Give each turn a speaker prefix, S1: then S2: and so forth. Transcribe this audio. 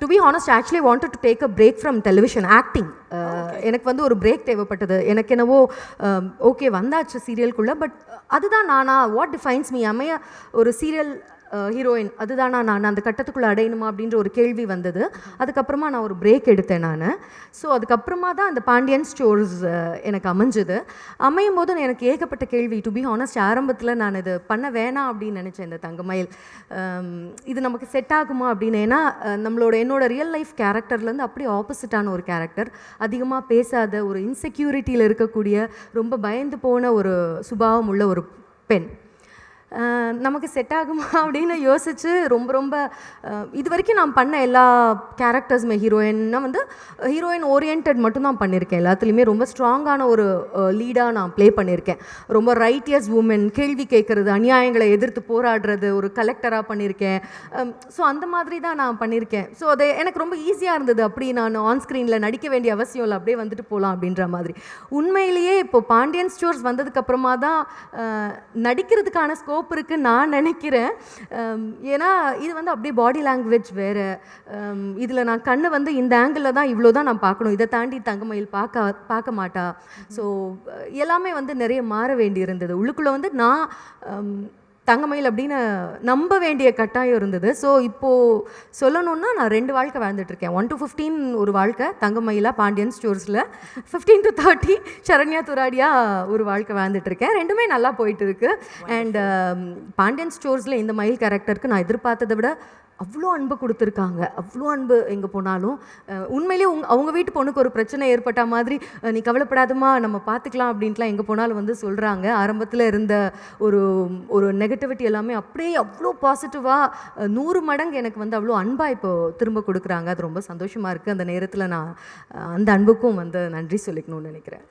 S1: To be honest actually wanted to take a break from television acting எனக்கு வந்து ஒரு break தேவைப்பட்டது. எனக்கு என்னவோ ஓகே வந்தாச்சு சீரியல்குள்ளே பட் அதுதான் நானா வாட் டிஃபைன்ஸ் மீ அமைய ஒரு சீரியல் ஹீரோயின் அதுதானா நான் அந்த கட்டத்துக்குள்ளே அடையணுமா அப்படின்ற ஒரு கேள்வி வந்தது. அதுக்கப்புறமா நான் ஒரு பிரேக் எடுத்தேன் நான். ஸோ அதுக்கப்புறமா தான் அந்த பாண்டியன் ஸ்டோர்ஸ் எனக்கு அமைஞ்சுது. அமையும் போது எனக்கு ஏகப்பட்ட கேள்வி டு பி ஹானஸ்ட் ஆரம்பத்தில் நான் இது பண்ண வேணாம் அப்படின்னு நினச்சேன் இந்த தங்கமயில். இது நமக்கு செட் ஆகுமா அப்படின்னு ஏன்னா நம்மளோட என்னோட ரியல் லைஃப் கேரக்டர்லேருந்து அப்படியே ஆப்போசிட்டான ஒரு கேரக்டர் அதிகமாக பேசாத ஒரு இன்செக்யூரிட்டியில் இருக்கக்கூடிய ரொம்ப பயந்து போன ஒரு சுபாவம் உள்ள ஒரு பெண். நமக்கு செட் ஆகுமா அப்படின்னு யோசித்து ரொம்ப ரொம்ப இது வரைக்கும் நான் பண்ண எல்லா கேரக்டர்ஸுமே ஹீரோயின்னா வந்து ஹீரோயின் ஓரியன்ட் மட்டும்தான் பண்ணியிருக்கேன் எல்லாத்துலேயுமே ரொம்ப ஸ்ட்ராங்கான ஒரு லீடாக நான் ப்ளே பண்ணியிருக்கேன் ரொம்ப ரைட்டியஸ் உமன் கேள்வி கேட்குறது அநியாயங்களை எதிர்த்து போராடுறது ஒரு கலெக்டராக பண்ணியிருக்கேன் ஸோ அந்த மாதிரி தான் நான் பண்ணியிருக்கேன் ஸோ அது எனக்கு ரொம்ப ஈஸியாக இருந்தது. அப்படி நான் ஆன் ஸ்க்ரீனில் நடிக்க வேண்டிய அவசியம் இல்லை. அப்படியே வந்துட்டு போகலாம் அப்படின்ற மாதிரி. உண்மையிலேயே இப்போ பாண்டியன் ஸ்டோர்ஸ் வந்ததுக்கப்புறமா தான் நடிக்கிறதுக்கான ஸ்கோப் இருக்குன்னு நான் நினைக்கிறேன். ஏன்னா இது வந்து அப்படியே பாடி லாங்குவேஜ் வேறு. இதில் நான் கண்ணு வந்து இந்த ஆங்கிளில் தான் இவ்வளோ தான் நான் பார்க்கணும். இதை தாண்டி தங்கமயில் பார்க்க பார்க்க மாட்டா. ஸோ எல்லாமே வந்து நிறைய மாற வேண்டி இருந்தது உள்ளுக்குள்ளே வந்து நான் தங்கமயில் அப்படின்னு நம்ப வேண்டிய கட்டாயம் இருந்தது. ஸோ இப்போது சொல்லணுன்னா நான் ரெண்டு வாழ்க்கை வாழ்ந்துட்டு இருக்கேன். ஒன் டு ஃபிஃப்டீன் ஒரு வாழ்க்கை தங்கமயிலா Pandian ஸ்டோர்ஸில். Fifteen to thirty Saranya Thuradiya ஒரு வாழ்க்கை வாழ்ந்துட்டு இருக்கேன். ரெண்டுமே நல்லா போயிட்டு இருக்கு. அண்ட் பாண்டியன் ஸ்டோர்ஸில் இந்த மயில் கேரக்டருக்கு நான் எதிர்பார்த்ததை விட அவ்வளோ அன்பு கொடுத்துருக்காங்க. அவ்வளோ அன்பு எங்கே போனாலும் உண்மையிலேயே உங் அவங்க வீட்டு பொண்ணுக்கு ஒரு பிரச்சனை ஏற்பட்ட மாதிரி நீ கவலைப்படாதம்மா நம்ம பார்த்துக்கலாம் அப்படின்ட்டுலாம் எங்கே போனாலும் வந்து சொல்கிறாங்க ஆரம்பத்தில் இருந்த ஒரு ஒரு நெகட்டிவிட்டி எல்லாமே அப்படியே அவ்வளோ பாசிட்டிவாக நூறு மடங்கு எனக்கு வந்து அவ்வளோ அன்பாக இப்போ திரும்ப கொடுக்குறாங்க. அது ரொம்ப சந்தோஷமாக இருக்குது அந்த நேரத்தில் நான் அந்த அன்புக்கும் வந்து நன்றி சொல்லிக்கணும்னு நினைக்கிறேன்.